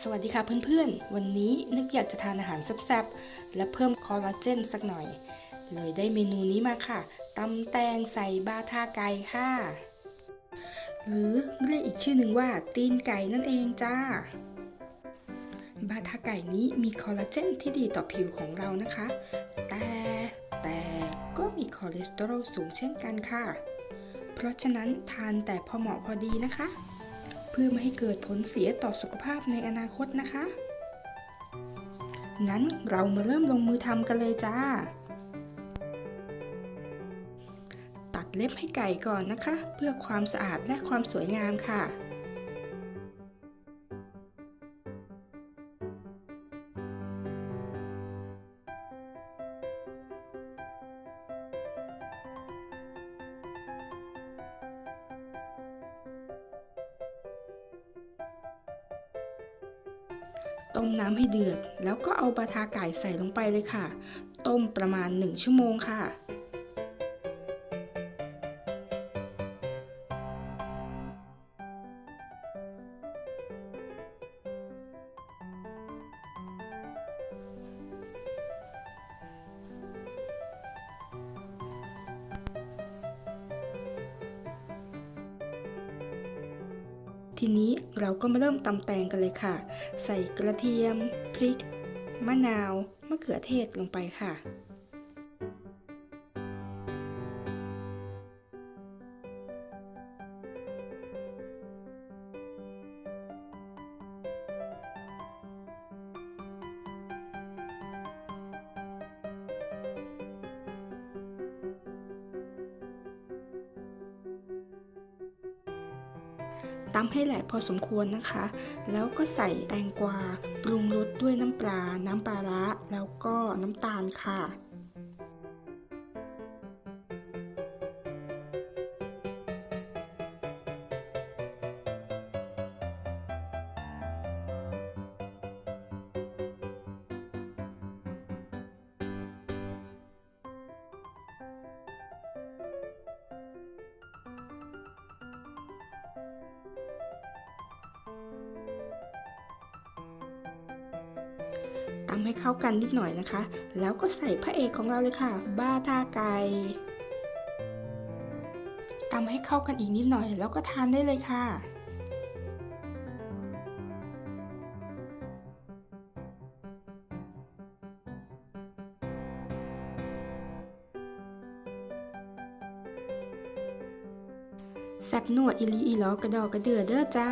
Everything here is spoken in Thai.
สวัสดีค่ะเพื่อนๆ วันนี้นึกอยากจะทานอาหารแซ่บๆ และเพิ่มคอลลาเจนสักหน่อย เลยได้เมนูนี้มาค่ะตำแตงใส่บาทาไก่ค่ะ หรือเรียกอีกชื่อหนึ่งว่าตีนไก่นั่นเองจ้า บาทาไก่นี้มีคอลลาเจนที่ดีต่อผิวของเรานะคะ แต่แต่ก็มีคอเลสเตอรอลสูงเช่นกันค่ะ เพราะฉะนั้นทานแต่พอเหมาะพอดีนะคะ เพื่อไม่ให้เกิดผลเสียต่อสุขภาพในอนาคตนะคะ นั้นเรามาเริ่มลงมือทำกันเลยจ้า ตัดเล็บให้ไก่ก่อนนะคะ เพื่อความสะอาดและความสวยงามค่ะ ต้มน้ำให้เดือด แล้วก็เอาบาทาไก่ใส่ลงไปเลยค่ะ ต้มประมาณ 1 ชั่วโมงค่ะ ทีนี้เราก็มาเริ่มตำแตงกันเลยค่ะ ใส่กระเทียม พริก มะนาว มะเขือเทศลงไปค่ะ ตำให้แหลกพอสมควรนะคะ แล้วก็ใส่แตงกวา ปรุงรสด้วยน้ำปลา น้ำปลาร้าแล้วก็น้ำตาลค่ะำให้เข้ากันนิดหน่อยนะคะ แล้วก็ใส่พระเอกของเราเลยค่ะ บ้าท่าไก่ตำให้เข้ากันอีกนิดหน่อย แล้วก็ทานได้เลยค่ะแซบนัวอิลีอีหลอกระดอกกระเดือเด้อจ้า